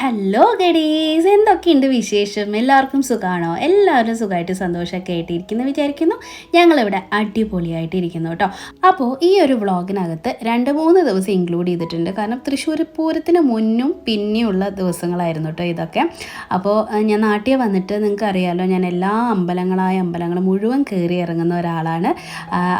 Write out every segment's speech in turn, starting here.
Hello ഗഡീസ് എന്തൊക്കെയുണ്ട് വിശേഷം? എല്ലാവർക്കും സുഖമാണോ എല്ലാവരും സുഖമായിട്ട് സന്തോഷമൊക്കെ ആയിട്ടിരിക്കുന്നു വിചാരിക്കുന്നു. ഞങ്ങളിവിടെ അടിപൊളിയായിട്ട് ഇരിക്കുന്നു കേട്ടോ. അപ്പോൾ ഈ ഒരു വ്ളോഗിനകത്ത് രണ്ട് മൂന്ന് ദിവസം ഇൻക്ലൂഡ് ചെയ്തിട്ടുണ്ട്. കാരണം തൃശ്ശൂർ പൂരത്തിന് മുന്നും പിന്നെയുള്ള ദിവസങ്ങളായിരുന്നു കേട്ടോ ഇതൊക്കെ. അപ്പോൾ ഞാൻ നാട്ടിൽ വന്നിട്ട് നിങ്ങൾക്ക് അറിയാലോ ഞാൻ എല്ലാ അമ്പലങ്ങളായ അമ്പലങ്ങൾ മുഴുവൻ കയറി ഇറങ്ങുന്ന ഒരാളാണ്.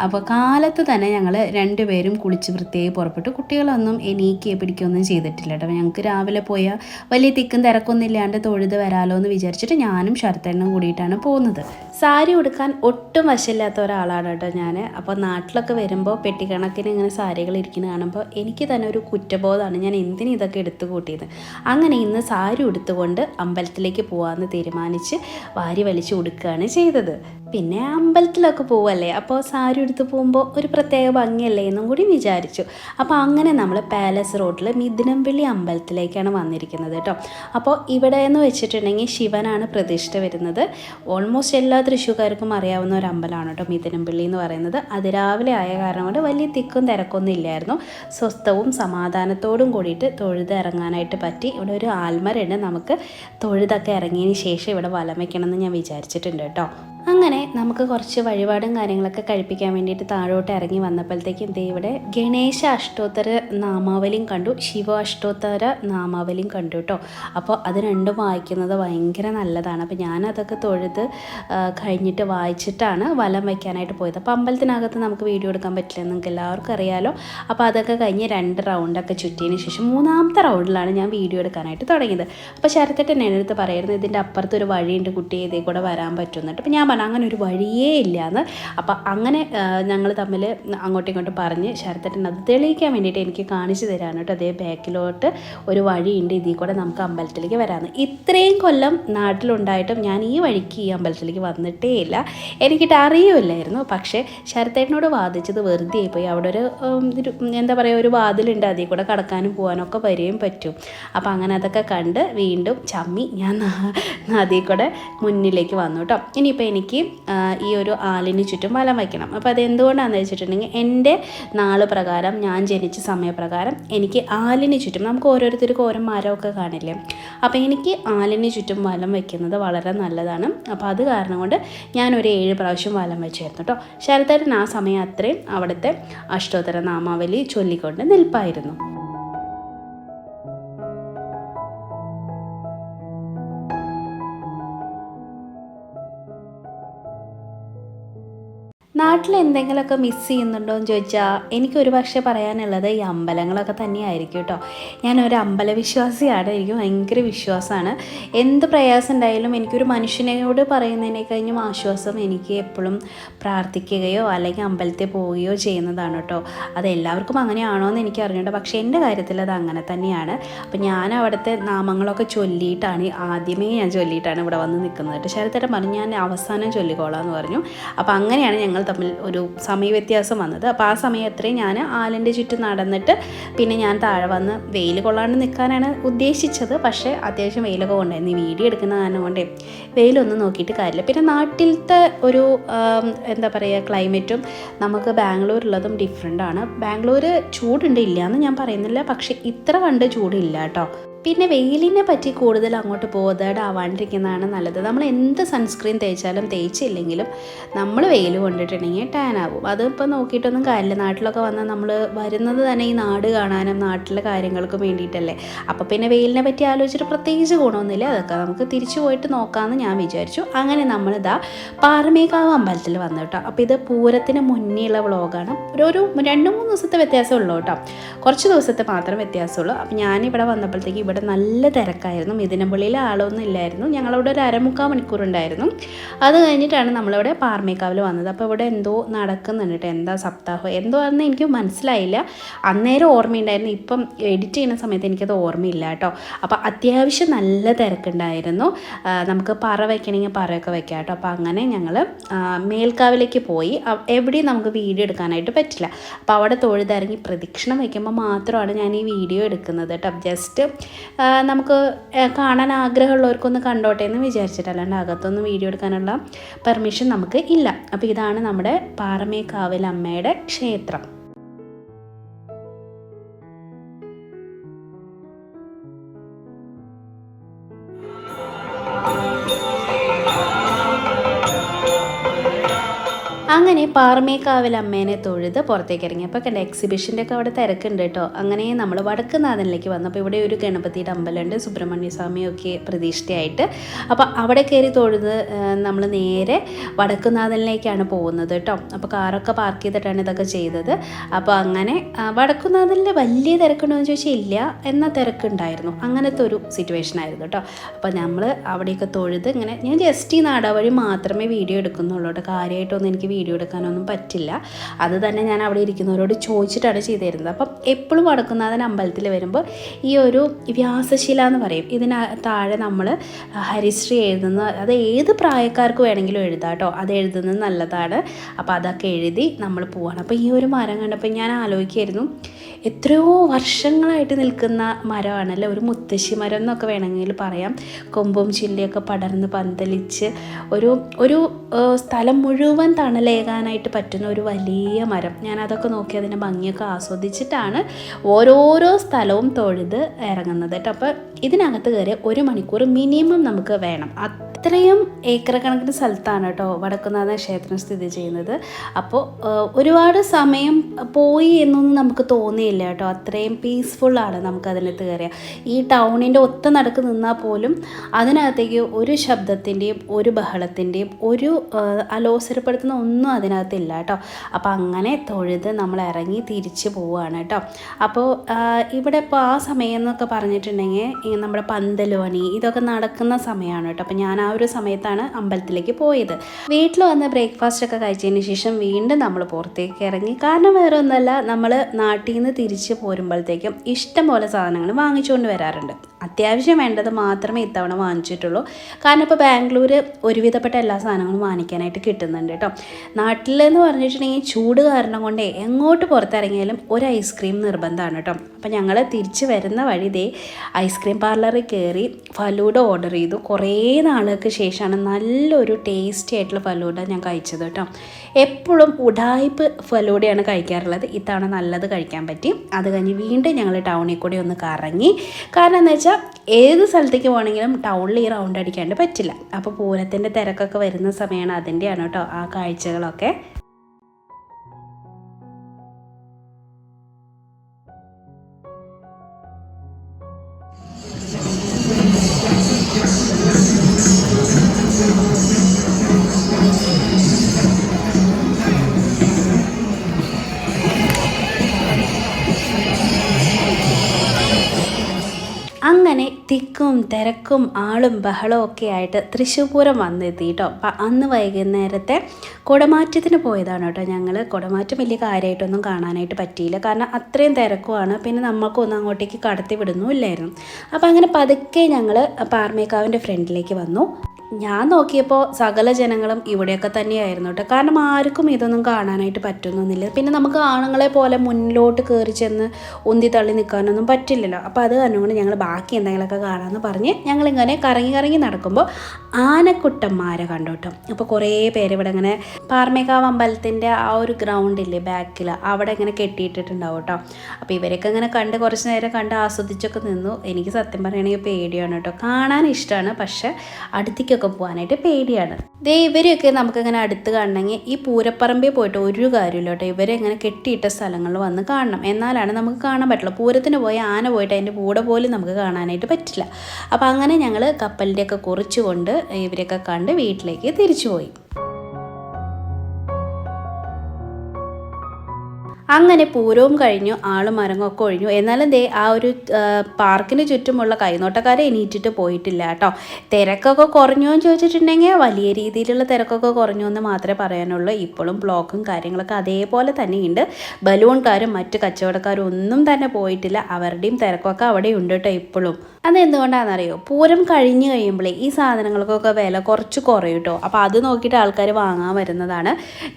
അപ്പോൾ കാലത്ത് തന്നെ ഞങ്ങൾ രണ്ടുപേരും കുളിച്ച് വൃത്തിയായി പുറപ്പെട്ടു കുട്ടികളൊന്നും എണീക്കുകയോ പിടിക്കുകയൊന്നും ചെയ്തിട്ടില്ല കേട്ടോ. ഞങ്ങൾക്ക് രാവിലെ പോയ വലിയ തിക്കും തിരക്കൊന്നും ഇല്ലാണ്ട് തൊഴുത് വരാമല്ലോ എന്ന് വിചാരിച്ചിട്ട് ഞാനും ശരത്തേനും കൂടിയിട്ടാണ് പോകുന്നത്. സാരി ഉടുക്കാൻ ഒട്ടും വശമില്ലാത്ത ഒരാളാണ് കേട്ടോ ഞാൻ അപ്പോൾ നാട്ടിലൊക്കെ വരുമ്പോൾ പെട്ടിക്കണക്കിന് ഇങ്ങനെ സാരികൾ ഇരിക്കുന്ന കാണുമ്പോൾ എനിക്ക് തന്നെ ഒരു കുറ്റബോധമാണ് ഞാൻ എന്തിനും ഇതൊക്കെ എടുത്തു കൂട്ടിയത്. അങ്ങനെ ഇന്ന് സാരി ഉടുത്തുകൊണ്ട് അമ്പലത്തിലേക്ക് പോകാമെന്ന് തീരുമാനിച്ച് വാരി വലിച്ചു ഉടുക്കുകയാണ് ചെയ്തത്. പിന്നെ അമ്പലത്തിലൊക്കെ പോവല്ലേ? അപ്പോൾ സാരി എടുത്ത് പോകുമ്പോൾ ഒരു പ്രത്യേക ഭംഗിയല്ലേ എന്നും കൂടി വിചാരിച്ചു. അപ്പോൾ അങ്ങനെ നമ്മൾ പാലസ് റോഡിൽ മിഥുനംപള്ളി അമ്പലത്തിലേക്കാണ് വന്നിരിക്കുന്നത് കേട്ടോ. അപ്പോൾ ഇവിടെ എന്ന് വെച്ചിട്ടുണ്ടെങ്കിൽ ശിവനാണ് പ്രതിഷ്ഠ വരുന്നത്. ഓൾമോസ്റ്റ് എല്ലാ തൃശ്ശൂർക്കാർക്കും അറിയാവുന്ന ഒരു അമ്പലമാണ് കേട്ടോ മിഥുനംപള്ളി എന്ന് പറയുന്നത്. അതിരാവിലെ ആയ കാരണം കൊണ്ട് വലിയ തിക്കും തിരക്കൊന്നും ഇല്ലായിരുന്നു. സ്വസ്ഥവും സമാധാനത്തോടും കൂടിയിട്ട് തൊഴുത് ഇറങ്ങാനായിട്ട് പറ്റി. ഇവിടെ ഒരു ആൽമരയുണ്ട്. നമുക്ക് തൊഴുതൊക്കെ ഇറങ്ങിയതിന് ശേഷം ഇവിടെ വലം വയ്ക്കണമെന്ന് ഞാൻ വിചാരിച്ചിട്ടുണ്ട് കേട്ടോ. അങ്ങനെ നമുക്ക് കുറച്ച് വഴിപാടും കാര്യങ്ങളൊക്കെ കഴിപ്പിക്കാൻ വേണ്ടിയിട്ട് താഴോട്ട് ഇറങ്ങി വന്നപ്പോഴത്തേക്കും ദേ ഇവിടെ ഗണേശ അഷ്ടോത്തര നാമാവലിയും കണ്ടു. ശിവ അഷ്ടോത്തര നാമാവലിയും കണ്ടു കേട്ടോ. അപ്പോൾ അത് രണ്ടും വായിക്കുന്നത് ഭയങ്കര നല്ലതാണ്. അപ്പോൾ ഞാനതൊക്കെ തൊഴുത് കഴിഞ്ഞിട്ട് വായിച്ചിട്ടാണ് വലം വയ്ക്കാനായിട്ട് പോയത്. അപ്പോൾ അമ്പലത്തിനകത്ത് നമുക്ക് വീഡിയോ എടുക്കാൻ പറ്റില്ല നിങ്ങൾക്ക് എല്ലാവർക്കും അറിയാലോ. അപ്പോൾ അതൊക്കെ കഴിഞ്ഞ് രണ്ട് റൗണ്ടൊക്കെ ചുറ്റിയതിന് ശേഷം മൂന്നാമത്തെ റൗണ്ടിലാണ് ഞാൻ വീഡിയോ എടുക്കാനായിട്ട് തുടങ്ങിയത്. അപ്പോൾ ശരത്തേട്ടൻ എന്നെ അടുത്ത് പറയുന്നത് ഇതിന്റെ അപ്പുറത്ത് ഒരു വഴിയുണ്ട് കുട്ടി ഇതേ കൂടെ വരാൻ പറ്റുന്നുണ്ട് അപ്പോൾ ഞാൻ പറഞ്ഞു അങ്ങനെ ഒരു വഴിയേ ഇല്ല എന്ന് അപ്പോൾ അങ്ങനെ ഞങ്ങൾ തമ്മിൽ അങ്ങോട്ടും ഇങ്ങോട്ടും പറഞ്ഞ് ശരത്തേട്ടൻ അത് തെളിയിക്കാൻ വേണ്ടിയിട്ട് എനിക്ക് കാണിച്ചു തരാൻ കേട്ടോ. അതേ ബാക്കിലോട്ട് ഒരു വഴിയുണ്ട് ഇതിൽ കൂടെ നമുക്ക് അമ്പലത്തിലേക്ക് വരാമെന്ന് ഇത്രയും കൊല്ലം നാട്ടിലുണ്ടായിട്ടും ഞാൻ ഈ വഴിക്ക് ഈ അമ്പലത്തിലേക്ക് വന്നിട്ടേ ഇല്ല. എനിക്കിട്ട് അറിയില്ലായിരുന്നു. പക്ഷേ ശരത്തേട്ടനോട് വാദിച്ചത് വെറുതെ പോയി അവിടെ ഒരു എന്താ പറയുക ഒരു വാതിലുണ്ട്. അതിൽ കൂടെ കടക്കാനും പോകാനൊക്കെ വരികയും പറ്റും. അപ്പോൾ അങ്ങനെ അതൊക്കെ കണ്ട് വീണ്ടും ചമ്മി ഞാൻ അതിൽ കൂടെ മുന്നിലേക്ക് വന്നു കേട്ടോ. ഇനിയിപ്പോൾ എനിക്ക് ആ, ഈ ഒരു ആലിന് ചുറ്റും വലം വയ്ക്കണം. അപ്പോൾ അത് എന്തുകൊണ്ടാണെന്ന് വെച്ചിട്ടുണ്ടെങ്കിൽ എന്റെ നാൾ പ്രകാരം ഞാൻ ജനിച്ച സമയപ്രകാരം എനിക്ക് ആലിന് ചുറ്റും നമുക്ക് ഓരോരുത്തർക്കും ഓരോ മരമൊക്കെ കാണില്ലേ? അപ്പോൾ എനിക്ക് ആലിന് ചുറ്റും വലം വയ്ക്കുന്നത് വളരെ നല്ലതാണ്. അപ്പോൾ അത് കാരണം കൊണ്ട് ഞാൻ ഒരു ഏഴ് പ്രാവശ്യം വലം വെച്ചായിരുന്നു കേട്ടോ ശരത്തേട്ടൻ ആ സമയം അത്രയും അവിടുത്തെ അഷ്ടോത്തര നാമാവലി ചൊല്ലിക്കൊണ്ട് നിൽപ്പായിരുന്നു. നാട്ടിൽ എന്തെങ്കിലുമൊക്കെ മിസ് ചെയ്യുന്നുണ്ടോ എന്ന് ചോദിച്ചാൽ എനിക്കൊരു പക്ഷേ പറയാനുള്ളത് ഈ അമ്പലങ്ങളൊക്കെ തന്നെയായിരിക്കും കേട്ടോ ഞാനൊരു അമ്പലവിശ്വാസിയാണ് എനിക്ക് ഭയങ്കര വിശ്വാസമാണ് എന്ത് പ്രയാസം ഉണ്ടായാലും എനിക്കൊരു മനുഷ്യനോട് പറയുന്നതിനെ കഴിഞ്ഞും ആശ്വാസം എനിക്ക് എപ്പോഴും പ്രാർത്ഥിക്കുകയോ അല്ലെങ്കിൽ അമ്പലത്തിൽ പോവുകയോ ചെയ്യുന്നതാണ് കേട്ടോ അത് എല്ലാവർക്കും അങ്ങനെയാണോ എന്ന് എനിക്ക് അറിഞ്ഞൂടാ പക്ഷേ എന്റെ കാര്യത്തിൽ അത് അങ്ങനെ തന്നെയാണ്. അപ്പോൾ ഞാൻ അവിടുത്തെ നാമങ്ങളൊക്കെ ചൊല്ലിയിട്ടാണ് ആദ്യമേ ഞാൻ ചൊല്ലിയിട്ടാണ് ഇവിടെ വന്ന് നിൽക്കുന്നത് കേട്ടോ ശരത്തേട്ടൻ പറഞ്ഞു ഞാൻ അവസാനം ചൊല്ലിക്കോളാം എന്ന് പറഞ്ഞു. അപ്പോൾ അങ്ങനെയാണ് ഞങ്ങൾ തമ്മിൽ ഒരു സമയവ്യത്യാസം വന്നത്. അപ്പോൾ ആ സമയം അത്രയും ഞാൻ ആലിന്റെ ചുറ്റും നടന്നിട്ട് പിന്നെ ഞാൻ താഴെ വന്ന് വെയിൽ കൊള്ളാണ്ട് നിൽക്കാനാണ് ഉദ്ദേശിച്ചത്. പക്ഷേ അത്യാവശ്യം വെയിലൊക്കെ കൊണ്ടായിരുന്നു. ഈ വീഡിയോ എടുക്കുന്ന കാരണം കൊണ്ടേ വെയിലൊന്നും നോക്കിയിട്ട് കാര്യമില്ല. പിന്നെ നാട്ടിലത്തെ ഒരു എന്താ പറയുക ക്ലൈമറ്റും നമുക്ക് ബാംഗ്ലൂരുള്ളതും ഡിഫറെന്റ് ആണ്. ബാംഗ്ലൂർ ചൂടുണ്ട് ഇല്ല എന്ന് ഞാൻ പറയുന്നില്ല. പക്ഷേ ഇത്ര കണ്ട് ചൂടില്ല കേട്ടോ. പിന്നെ വെയിലിനെ പറ്റി കൂടുതൽ അങ്ങോട്ട് ബോധേഡാവാണ്ടിരിക്കുന്നതാണ് നല്ലത്. നമ്മൾ എന്ത് സൺസ്ക്രീൻ തേച്ചാലും തേച്ചില്ലെങ്കിലും നമ്മൾ വെയിൽ കൊണ്ടിട്ടുണ്ടെങ്കിൽ ടാൻ ആവും. അതിപ്പോൾ നോക്കിയിട്ടൊന്നും കാര്യമില്ല. നാട്ടിലൊക്കെ വന്നാൽ നമ്മൾ വരുന്നത് തന്നെ ഈ നാട് കാണാനും നാട്ടിലെ കാര്യങ്ങൾക്കും വേണ്ടിയിട്ടല്ലേ. അപ്പോൾ പിന്നെ വെയിലിനെ പറ്റി ആലോചിച്ചിട്ട് പ്രത്യേകിച്ച് ഗുണമൊന്നുമില്ല. അതൊക്കെ നമുക്ക് തിരിച്ചു പോയിട്ട് നോക്കാമെന്ന് ഞാൻ വിചാരിച്ചു. അങ്ങനെ നമ്മളിതാ പാറമേക്കാവ് അമ്പലത്തിൽ വന്നു കേട്ടോ. അപ്പോൾ ഇത് പൂരത്തിന് മുന്നേയുള്ള വ്ളോഗാണ്. ഒരു ഒരു രണ്ട് മൂന്ന് ദിവസത്തെ വ്യത്യാസമുള്ളൂ കേട്ടോ. കുറച്ച് ദിവസത്തെ മാത്രം വ്യത്യാസമുള്ളൂ അപ്പോൾ ഞാനിവിടെ വന്നപ്പോഴത്തേക്ക് ഇവിടെ നല്ല തിരക്കായിരുന്നു. മിഥുനപള്ളിയിൽ ആളൊന്നും ഇല്ലായിരുന്നു. ഞങ്ങളവിടെ ഒരു അരമുക്കാൽ മണിക്കൂർ ഉണ്ടായിരുന്നു. അത് കഴിഞ്ഞിട്ടാണ് നമ്മളിവിടെ പാർമേക്കാവിൽ വന്നത്. അപ്പോൾ ഇവിടെ എന്തോ നടക്കുന്നുണ്ട് കേട്ടോ. എന്താ സപ്താഹം? എന്തോ ആണെന്ന് എനിക്ക് മനസ്സിലായില്ല. അന്നേരം ഓർമ്മയുണ്ടായിരുന്നു. ഇപ്പം എഡിറ്റ് ചെയ്യുന്ന സമയത്ത് എനിക്കത് ഓർമ്മയില്ല കേട്ടോ. അപ്പോൾ അത്യാവശ്യം നല്ല തിരക്കുണ്ടായിരുന്നു. നമുക്ക് പറ വയ്ക്കണമെങ്കിൽ പറയൊക്കെ വയ്ക്കാം കേട്ടോ. അപ്പോൾ അങ്ങനെ ഞങ്ങൾ മേൽക്കാവിലേക്ക് പോയി. എവിടെയും നമുക്ക് വീഡിയോ എടുക്കാനായിട്ട് പറ്റില്ല. അപ്പോൾ അവിടെ തൊഴുതിറങ്ങി പ്രദക്ഷിണം വയ്ക്കുമ്പോൾ മാത്രമാണ് ഞാൻ ഈ വീഡിയോ എടുക്കുന്നത് കേട്ടോ. ജസ്റ്റ് നമുക്ക് കാണാൻ ആഗ്രഹമുള്ളവർക്കൊന്ന് കണ്ടോട്ടെ എന്ന് വിചാരിച്ചിട്ട് അല്ലാണ്ട് അകത്തൊന്നും വീഡിയോ എടുക്കാനുള്ള പെർമിഷൻ നമുക്ക് ഇല്ല. അപ്പോൾ ഇതാണ് നമ്മുടെ പാറമേക്കാവിൽ അമ്മയുടെ ക്ഷേത്രം. അങ്ങനെ പാറമേക്കാവിൽ അമ്മേനെ തൊഴുത് പുറത്തേക്ക് ഇറങ്ങി. അപ്പോൾ കണ്ട എക്സിബിഷന്റെ ഒക്കെ അവിടെ തിരക്കുണ്ട് കേട്ടോ. അങ്ങനെ നമ്മൾ വടക്കുനാഥനിലേക്ക് വന്നപ്പോൾ ഇവിടെ ഒരു ഗണപതിയുടെ അമ്പലമുണ്ട് സുബ്രഹ്മണ്യ സ്വാമിയൊക്കെ പ്രതിഷ്ഠയായിട്ട്. അപ്പോൾ അവിടെ കയറി തൊഴുത് നമ്മൾ നേരെ വടക്കുനാഥനിലേക്കാണ് പോകുന്നത് കേട്ടോ. അപ്പോൾ കാറൊക്കെ പാർക്ക് ചെയ്തിട്ടാണ് ഇതൊക്കെ ചെയ്തത്. അപ്പോൾ അങ്ങനെ വടക്കുനാഥനിൽ വലിയ തിരക്കുണ്ടോ എന്ന് ചോദിച്ചാൽ ഇല്ല. എന്നാൽ തിരക്കുണ്ടായിരുന്നു. അങ്ങനത്തെ ഒരു സിറ്റുവേഷൻ ആയിരുന്നു കേട്ടോ. അപ്പോൾ നമ്മൾ അവിടെയൊക്കെ തൊഴുത് ഇങ്ങനെ ഞാൻ ജസ്റ്റ് ഈ നാടാവഴി മാത്രമേ വീഡിയോ എടുക്കുന്നുള്ളൂ കേട്ടോ. കാര്യമായിട്ടൊന്നും എനിക്ക് വീഡിയോ എടുക്കാനൊന്നും പറ്റില്ല. അത് തന്നെ ഞാൻ അവിടെ ഇരിക്കുന്നവരോട് ചോദിച്ചിട്ടാണ് ചെയ്തിരുന്നത്. അപ്പം എപ്പോഴും വടക്കുന്നാഥൻ അമ്പലത്തിൽ വരുമ്പോൾ ഈ ഒരു വ്യാസശില എന്ന് പറയും. ഇതിന താഴെ നമ്മൾ ഹരിശ്രീ എഴുതുന്ന അത് ഏത് പ്രായക്കാർക്ക് വേണമെങ്കിലും എഴുതാം കേട്ടോ. അത് എഴുതുന്നത് നല്ലതാണ്. അപ്പോൾ അതൊക്കെ എഴുതി നമ്മൾ പോവാണ്. അപ്പോൾ ഈ ഒരു മരം കണ്ടപ്പോൾ ഞാൻ ആലോചിക്കായിരുന്നു എത്രയോ വർഷങ്ങളായിട്ട് നിൽക്കുന്ന മരമാണല്ലേ? ഒരു മുത്തശ്ശി മരം എന്നൊക്കെ വേണമെങ്കിൽ പറയാം. കൊമ്പും ചില്ലയൊക്കെ പടർന്ന് പന്തലിച്ച് ഒരു ഒരു സ്ഥലം മുഴുവൻ തണലേകാനായിട്ട് പറ്റുന്ന ഒരു വലിയ മരം. ഞാൻ അതൊക്കെ നോക്കി അതിന്റെ ഭംഗിയൊക്കെ ആസ്വദിച്ചിട്ടാണ് ഓരോരോ സ്ഥലവും തൊഴുത് ഇറങ്ങുന്നത് കേട്ടോ. അപ്പോൾ ഇതിനകത്ത് കയറി ഒരു മണിക്കൂർ മിനിമം നമുക്ക് വേണം. അത്രയും ഏക്കർ കണക്കിന് സ്ഥലത്താണ് കേട്ടോ വടക്കുന്നാഥ ക്ഷേത്രം സ്ഥിതി ചെയ്യുന്നത്. അപ്പോൾ ഒരുപാട് സമയം പോയി എന്നൊന്നും നമുക്ക് തോന്നിയില്ല കേട്ടോ. അത്രയും പീസ്ഫുള്ളാണ് നമുക്ക് അതിനകത്ത് കയറിയ. ഈ ടൗണിന്റെ ഒത്ത നടക്ക് നിന്നാൽ പോലും അതിനകത്തേക്ക് ഒരു ശബ്ദത്തിന്റെയും ഒരു ബഹളത്തിന്റെയും ഒരു അലോസരപ്പെടുത്തുന്ന ഒന്നും അതിനകത്തില്ല കേട്ടോ. അപ്പോൾ അങ്ങനെ തൊഴുത് നമ്മൾ ഇറങ്ങി തിരിച്ചു പോവുകയാണ് കേട്ടോ. അപ്പോൾ ഇവിടെ ഇപ്പോൾ ആ സമയം എന്നൊക്കെ പറഞ്ഞിട്ടുണ്ടെങ്കിൽ നമ്മുടെ പന്തലോണി ഇതൊക്കെ നടക്കുന്ന സമയമാണ് കേട്ടോ. അപ്പോൾ ഞാൻ ആ ഒരു സമയത്താണ് അമ്പലത്തിലേക്ക് പോയത്. വീട്ടിൽ വന്ന് ബ്രേക്ക്ഫാസ്റ്റ് ഒക്കെ കഴിച്ചതിന് ശേഷം വീണ്ടും നമ്മൾ പുറത്തേക്ക് ഇറങ്ങി. കാരണം വേറെ ഒന്നല്ല നമ്മൾ നാട്ടിൽ നിന്ന് തിരിച്ച് പോരുമ്പോഴത്തേക്കും ഇഷ്ടം പോലെ സാധനങ്ങൾ വാങ്ങിച്ചുകൊണ്ട് വരാറുണ്ട്. അത്യാവശ്യം വേണ്ടത് മാത്രമേ ഇത്തവണ വാങ്ങിച്ചിട്ടുള്ളൂ. കാരണം ഇപ്പോൾ ബാംഗ്ലൂർ ഒരുവിധപ്പെട്ട എല്ലാ സാധനങ്ങളും വാങ്ങിക്കാനായിട്ട് കിട്ടുന്നുണ്ട് കേട്ടോ. നാട്ടിലെന്ന് പറഞ്ഞിട്ടുണ്ടെങ്കിൽ ചൂട് കാരണം കൊണ്ടേ എങ്ങോട്ട് പുറത്തിറങ്ങിയാലും ഒരു ഐസ്ക്രീം നിർബന്ധമാണ് കേട്ടോ. അപ്പോൾ ഞങ്ങൾ തിരിച്ച് വരുന്ന വഴി ദേ ഐസ്ക്രീം പാർലറിൽ കയറി ഫലൂഡ ഓർഡർ ചെയ്തു. കുറേ നാളുകൾക്ക് ശേഷമാണ് നല്ലൊരു ടേസ്റ്റി ആയിട്ടുള്ള ഫലൂഡ ഞാൻ കഴിച്ചത് കേട്ടോ. എപ്പോഴും ഉടായ്പ് ഫലൂഡയാണ് കഴിക്കാറുള്ളത്. ഇത്തവണ നല്ലത് കഴിക്കാൻ പറ്റി. അത് കഴിഞ്ഞ് വീണ്ടും ഞങ്ങൾ ടൗണിൽ കൂടി ഒന്ന് കറങ്ങി. കാരണം എന്താ വെച്ചാൽ ഏത് സ്ഥലത്തേക്ക് പോകണമെങ്കിലും ടൗണിൽ ഈ റൗണ്ട് അടിക്കാണ്ട് പറ്റില്ല. അപ്പോൾ പൂരത്തിന്റെ തിരക്കൊക്കെ വരുന്ന സമയമാണ് അതിന്റെയാണ് കേട്ടോ ആ കാഴ്ചകളൊക്കെ. തിക്കും തിരക്കും ആളും ബഹളവും ഒക്കെ ആയിട്ട് തൃശ്ശൂപൂരം വന്നെത്തി കേട്ടോ അപ്പം അന്ന് വൈകുന്നേരത്തെ കുടമാറ്റത്തിന് പോയതാണ് കേട്ടോ ഞങ്ങൾ കുടമാറ്റം വലിയ കാര്യമായിട്ടൊന്നും കാണാനായിട്ട് പറ്റിയില്ല. കാരണം അത്രയും തിരക്കുമാണ് പിന്നെ നമ്മൾക്കൊന്നും അങ്ങോട്ടേക്ക് കടത്തി വിടുന്നുമില്ലായിരുന്നു. അപ്പോൾ അങ്ങനെ പതുക്കെ ഞങ്ങൾ പാർമേക്കാവിന്റെ ഫ്രണ്ടിലേക്ക് വന്നു. ഞാൻ നോക്കിയപ്പോൾ സകല ജനങ്ങളും ഇവിടെയൊക്കെ തന്നെയായിരുന്നു കേട്ടോ കാരണം ആർക്കും ഇതൊന്നും കാണാനായിട്ട് പറ്റുന്നൊന്നുമില്ല. പിന്നെ നമുക്ക് ആണുങ്ങളെ പോലെ മുന്നിലോട്ട് കയറി ചെന്ന് ഉന്തി തള്ളി നിൽക്കാനൊന്നും പറ്റില്ലല്ലോ. അപ്പോൾ അത് കാരണം കൊണ്ട് ഞങ്ങൾ ബാക്കി എന്തെങ്കിലുമൊക്കെ കാണാമെന്ന് പറഞ്ഞ് ഞങ്ങളിങ്ങനെ കറങ്ങി കറങ്ങി നടക്കുമ്പോൾ ആനക്കുട്ടന്മാരെ കണ്ടു കേട്ടോ അപ്പോൾ കുറേ പേര് ഇവിടെ ഇങ്ങനെ പാർമേക്കാവ് അമ്പലത്തിന്റെ ആ ഒരു ഗ്രൗണ്ടില്ലേ ബാക്കിൽ അവിടെ ഇങ്ങനെ കെട്ടിയിട്ടിട്ടുണ്ടാവും കേട്ടോ അപ്പോൾ ഇവരൊക്കെ ഇങ്ങനെ കണ്ട് കുറച്ച് നേരം കണ്ട് ആസ്വദിച്ചൊക്കെ നിന്നു. എനിക്ക് സത്യം പറയുകയാണെങ്കിൽ പേടിയാണ് കേട്ടോ കാണാൻ ഇഷ്ടമാണ് പക്ഷെ അടുത്തേക്കൊക്കെ പോകാനായിട്ട് പേടിയാണ്. ദേ ഇവരെയൊക്കെ നമുക്കിങ്ങനെ അടുത്ത് കാണണമെങ്കിൽ ഈ പൂരപ്പറമ്പിൽ പോയിട്ട് ഒരു കാര്യമില്ല കേട്ടോ. ഇവരെ ഇങ്ങനെ കെട്ടിയിട്ട സ്ഥലങ്ങളിൽ വന്ന് കാണണം. എന്നാലാണ് നമുക്ക് കാണാൻ പറ്റുള്ളൂ. പൂരത്തിന് പോയ ആന പോയിട്ട് അതിന്റെ കൂടെ പോലും നമുക്ക് കാണാനായിട്ട് പറ്റില്ല. അപ്പോൾ അങ്ങനെ ഞങ്ങൾ കപ്പലിന്റെയൊക്കെ കുറിച്ചുകൊണ്ട് ഇവരെയൊക്കെ കണ്ട് വീട്ടിലേക്ക് തിരിച്ചു അങ്ങനെ പൂരവും കഴിഞ്ഞു ആളും മരങ്ങൊക്കെ ഒഴിഞ്ഞു. എന്നാലും ദേ ആ ഒരു പാർക്കിന് ചുറ്റുമുള്ള കൈനോട്ടക്കാരെ എണീറ്റിട്ട് പോയിട്ടില്ല കേട്ടോ. തിരക്കൊക്കെ കുറഞ്ഞു എന്ന് ചോദിച്ചിട്ടുണ്ടെങ്കിൽ വലിയ രീതിയിലുള്ള തിരക്കൊക്കെ കുറഞ്ഞു എന്ന് മാത്രമേ പറയാനുള്ളൂ. ഇപ്പോഴും ബ്ലോക്കും കാര്യങ്ങളൊക്കെ അതേപോലെ തന്നെയുണ്ട്. ബലൂൺകാരും മറ്റ് കച്ചവടക്കാരും ഒന്നും തന്നെ പോയിട്ടില്ല. അവരുടെയും തിരക്കൊക്കെ അവിടെ ഉണ്ട് കേട്ടോ ഇപ്പോഴും. അതെന്തുകൊണ്ടാണെന്നറിയോ? പൂരം കഴിഞ്ഞ് കഴിയുമ്പോഴേ ഈ സാധനങ്ങൾക്കൊക്കെ വില കുറച്ച് കുറയും കേട്ടോ അപ്പോൾ അത് നോക്കിയിട്ട് ആൾക്കാർ വാങ്ങാൻ വരുന്നതാണ്.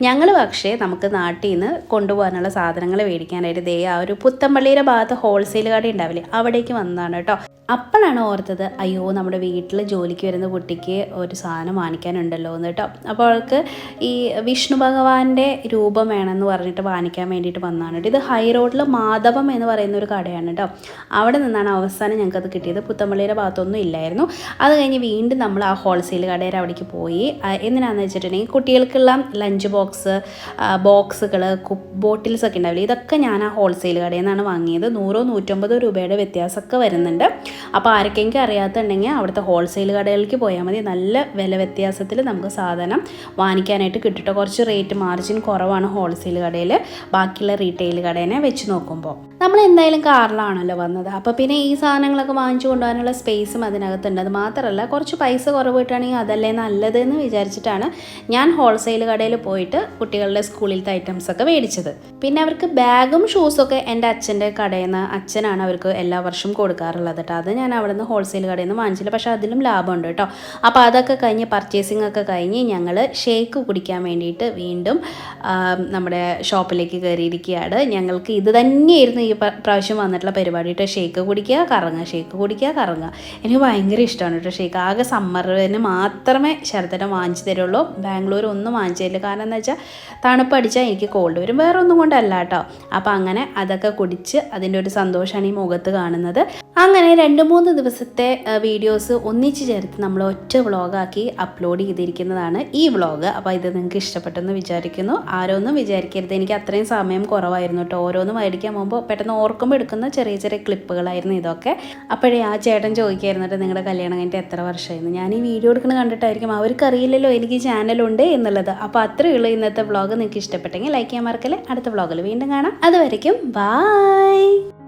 ഞങ്ങൾ പക്ഷേ നമുക്ക് നാട്ടിൽ നിന്ന് കൊണ്ടുപോകാനുള്ള സാധനങ്ങൾ മേടിക്കാനായിട്ട് ദേ ആ ഒരു പുത്തമ്പള്ളിയുടെ ഭാഗത്ത് ഹോൾസെയിൽ കട ഉണ്ടാവില്ലേ? അവിടേക്ക് വന്നതാണ് കേട്ടോ. അപ്പോഴാണ് ഓർത്തത് അയ്യോ നമ്മുടെ വീട്ടിൽ ജോലിക്ക് വരുന്ന കുട്ടിക്ക് ഒരു സാധനം വാങ്ങിക്കാനുണ്ടല്ലോ എന്ന് കേട്ടോ. അപ്പോൾ അവൾക്ക് ഈ വിഷ്ണു ഭഗവാന്റെ രൂപം വേണമെന്ന് പറഞ്ഞിട്ട് വാങ്ങിക്കാൻ വേണ്ടിയിട്ട് വന്നതാണ് കേട്ടോ. ഇത് ഹൈ റോഡിൽ മാധവം എന്ന് പറയുന്ന ഒരു കടയാണ് കേട്ടോ. അവിടെ നിന്നാണ് അവസാനം ഞങ്ങൾക്ക് അത് കിട്ടിയത്. കയറിയത് പുത്തമ്പള്ളിയുടെ ഭാഗത്തൊന്നും ഇല്ലായിരുന്നു. അത് കഴിഞ്ഞ് വീണ്ടും നമ്മൾ ആ ഹോൾസെയിൽ കടയുടെ അവിടേക്ക് പോയി. എന്തിനാണെന്ന് വെച്ചിട്ടുണ്ടെങ്കിൽ കുട്ടികൾക്കുള്ള ലഞ്ച് ബോക്സ് ബോക്സുകൾ ബോട്ടിൽസ് ഒക്കെ ഉണ്ടാവില്ല? ഇതൊക്കെ ഞാൻ ആ ഹോൾസെയിൽ കടയിൽ നിന്നാണ് വാങ്ങിയത്. നൂറോ നൂറ്റമ്പതോ രൂപയുടെ വ്യത്യാസമൊക്കെ വരുന്നുണ്ട്. അപ്പോൾ ആർക്കെങ്കിലും അറിയാത്തുണ്ടെങ്കിൽ അവിടുത്തെ ഹോൾസെയിൽ കടകളിലേക്ക് പോയാൽ മതി. നല്ല വില വ്യത്യാസത്തിൽ നമുക്ക് സാധനം വാങ്ങിക്കാനായിട്ട് കിട്ടിട്ടോ കുറച്ച് റേറ്റ് മാർജിൻ കുറവാണ് ഹോൾസെയിൽ കടയിൽ ബാക്കിയുള്ള റീറ്റെയിൽ കടേനെ വെച്ച് നോക്കുമ്പോൾ. നമ്മൾ എന്തായാലും കാറിലാണല്ലോ വന്നത്. അപ്പോൾ പിന്നെ ഈ സാധനങ്ങളൊക്കെ വാങ്ങിച്ചു കൊണ്ടുപോകാനുള്ള സ്പേസും അതിനകത്തുണ്ട്. അത് മാത്രമല്ല കുറച്ച് പൈസ കുറവ് കിട്ടുകയാണെങ്കിൽ അതല്ലേ നല്ലതെന്ന് വിചാരിച്ചിട്ടാണ് ഞാൻ ഹോൾസെയിൽ കടയിൽ പോയിട്ട് കുട്ടികളുടെ സ്കൂളിലത്തെ ഐറ്റംസ് ഒക്കെ മേടിച്ചത്. പിന്നെ അവർക്ക് ബാഗും ഷൂസൊക്കെ എന്റെ അച്ഛന്റെ കടയിൽ നിന്ന് അച്ഛനാണ് അവർക്ക് എല്ലാ വർഷവും കൊടുക്കാറുള്ളത് കേട്ടോ അത് ഞാൻ അവിടെ നിന്ന് ഹോൾസെയിൽ കടയിൽ നിന്ന് വാങ്ങിച്ചില്ല. പക്ഷേ അതിലും ലാഭമുണ്ട് കേട്ടോ. അപ്പോൾ അതൊക്കെ കഴിഞ്ഞ് പർച്ചേസിംഗ് ഒക്കെ കഴിഞ്ഞ് ഞങ്ങൾ ഷേക്ക് കുടിക്കാൻ വേണ്ടിയിട്ട് വീണ്ടും നമ്മുടെ ഷോപ്പിലേക്ക് കയറിയിരിക്കുകയാണ്. ഞങ്ങൾക്ക് ഇത് തന്നെയായിരുന്നു ഈ പ്ര- പ്രാവശ്യം വന്നിട്ടുള്ള പരിപാടി കേട്ടോ. ഷേക്ക് കുടിക്കുക കറങ്ങുക ഷേക്ക് കുടിക്കുക കറങ്ങുക. എനിക്ക് ഭയങ്കര ഇഷ്ടമാണ് കേട്ടോ ഷേക്ക് ആകെ സമ്മറിന് മാത്രമേ ശരത്തിനെ വാങ്ങിച്ചു തരുള്ളൂ. ബാംഗ്ലൂർ ഒന്നും വാങ്ങിച്ചു തരില്ല. കാരണം എന്താ വെച്ചാൽ തണുപ്പടിച്ചാൽ എനിക്ക് കോൾഡ് വരും. വേറെ ഒന്നും കൊണ്ടല്ല കേട്ടോ. അപ്പോൾ അങ്ങനെ അതൊക്കെ കുടിച്ച് അതിന്റെ ഒരു സന്തോഷമാണ് ഈ മുഖത്ത് കാണുന്നത്. അങ്ങനെ രണ്ട് മൂന്ന് ദിവസത്തെ വീഡിയോസ് ഒന്നിച്ച് ചേർത്ത് നമ്മൾ ഒറ്റ വ്ളോഗാക്കി അപ്ലോഡ് ചെയ്തിരിക്കുന്നതാണ് ഈ വ്ളോഗ്. അപ്പോൾ ഇത് നിങ്ങൾക്ക് ഇഷ്ടപ്പെട്ടെന്ന് വിചാരിക്കുന്നു. ആരോന്നും വിചാരിക്കരുത്. എനിക്ക് അത്രയും സമയം കുറവായിരുന്നു കേട്ടോ. ഓരോന്നും മേടിക്കാൻ പോകുമ്പോൾ പെട്ടെന്ന് ഓർക്കുമ്പോൾ എടുക്കുന്ന ചെറിയ ചെറിയ ക്ലിപ്പുകളായിരുന്നു ഇതൊക്കെ. അപ്പോഴേ ആ ചേട്ടൻ ചോദിക്കായിരുന്നു കേട്ടോ നിങ്ങളുടെ കല്യാണം കഴിഞ്ഞിട്ട് എത്ര വർഷമായിരുന്നു ഞാൻ ഈ വീഡിയോ എടുക്കുന്നത് കണ്ടിട്ടായിരിക്കും അവർക്കറിയില്ലല്ലോ എനിക്ക് ചാനലുണ്ട് എന്നുള്ളത്. അപ്പോൾ അത്രയേ ഉള്ളൂ ഇന്നത്തെ വ്ളോഗ്. നിങ്ങൾക്ക് ഇഷ്ടപ്പെട്ടെങ്കിൽ ലൈക്ക് ചെയ്യാൻ മറക്കല്ലേ. അടുത്ത വ്ളോഗിൽ വീണ്ടും കാണാം. അതുവരയ്ക്കും ബായ്